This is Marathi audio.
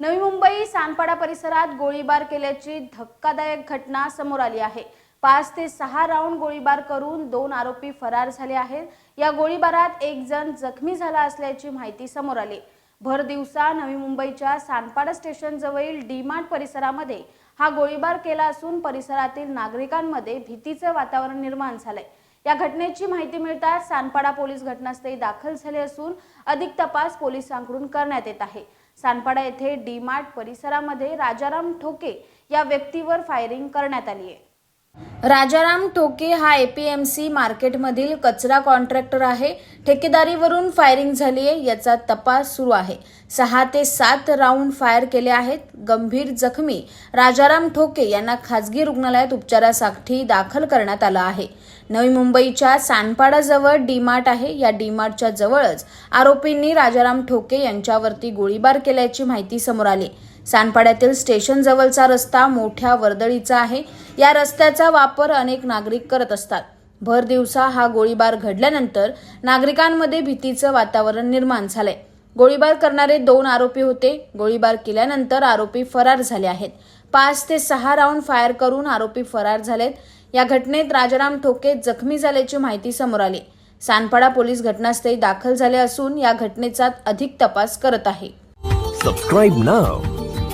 नवी मुंबई सानपाडा परिसरात गोळीबार केल्याची धक्कादायक घटना समोर आली आहे. पाच ते सहा राऊंड गोळीबार करून दोन आरोपी फरार झाले आहेत. या गोळीबारात एक जण जखमी झाला असल्याची माहिती समोर आली. भर दिवसा नवी मुंबईच्या सानपाडा स्टेशन जवळील डीमार्ट परिसरामध्ये हा गोळीबार केला असून परिसरातील नागरिकांमध्ये भीतीचं वातावरण निर्माण झालंय. या घटनेची माहिती मिळताच सानपाडा पोलीस घटनास्थळी दाखल झाले असून अधिक तपास पोलिसांकडून करण्यात येत आहे. सानपाडा येथे डीमार्ट परिसरामध्ये राजाराम ठोके या व्यक्तीवर फायरिंग करण्यात आली आहे. राजाराम ठोके हा एपीएमसी मार्केटमधील कचरा कॉन्ट्रॅक्टर आहे. ठेकेदारीवरून फायरिंग झाली आहे. याचा तपास सुरू आहे. सहा ते सात राऊंड फायर केले आहेत. गंभीर जखमी राजाराम ठोके यांना खासगी रुग्णालयात उपचारासाठी दाखल करण्यात आलं आहे. नवी मुंबईच्या सानपाडाजवळ डीमार्ट आहे. या डीमार्टच्या जवळच आरोपींनी राजाराम ठोके यांच्यावरती गोळीबार केल्याची माहिती समोर आली. सानपाड्यातील स्टेशनजवळचा रस्ता मोठ्या वर्दळीचा आहे. या रस्त्याचा वापर अनेक नागरिक करत असतात. भर दिवसा हा गोळीबार घडल्यानंतर नागरिकांमध्ये भीतीचं वातावरण निर्माण झालंय. गोळीबार करणारे दोन आरोपी होते. गोळीबार केल्यानंतर आरोपी फरार झाले आहेत. पाच ते सहा राऊंड फायर करून आरोपी फरार झालेत. या घटनेत राजाराम ठोके जखमी झाल्याची माहिती समोर आली. सानपाडा पोलीस घटनास्थळी दाखल झाले असून या घटनेचा अधिक तपास करत आहे. Subscribe now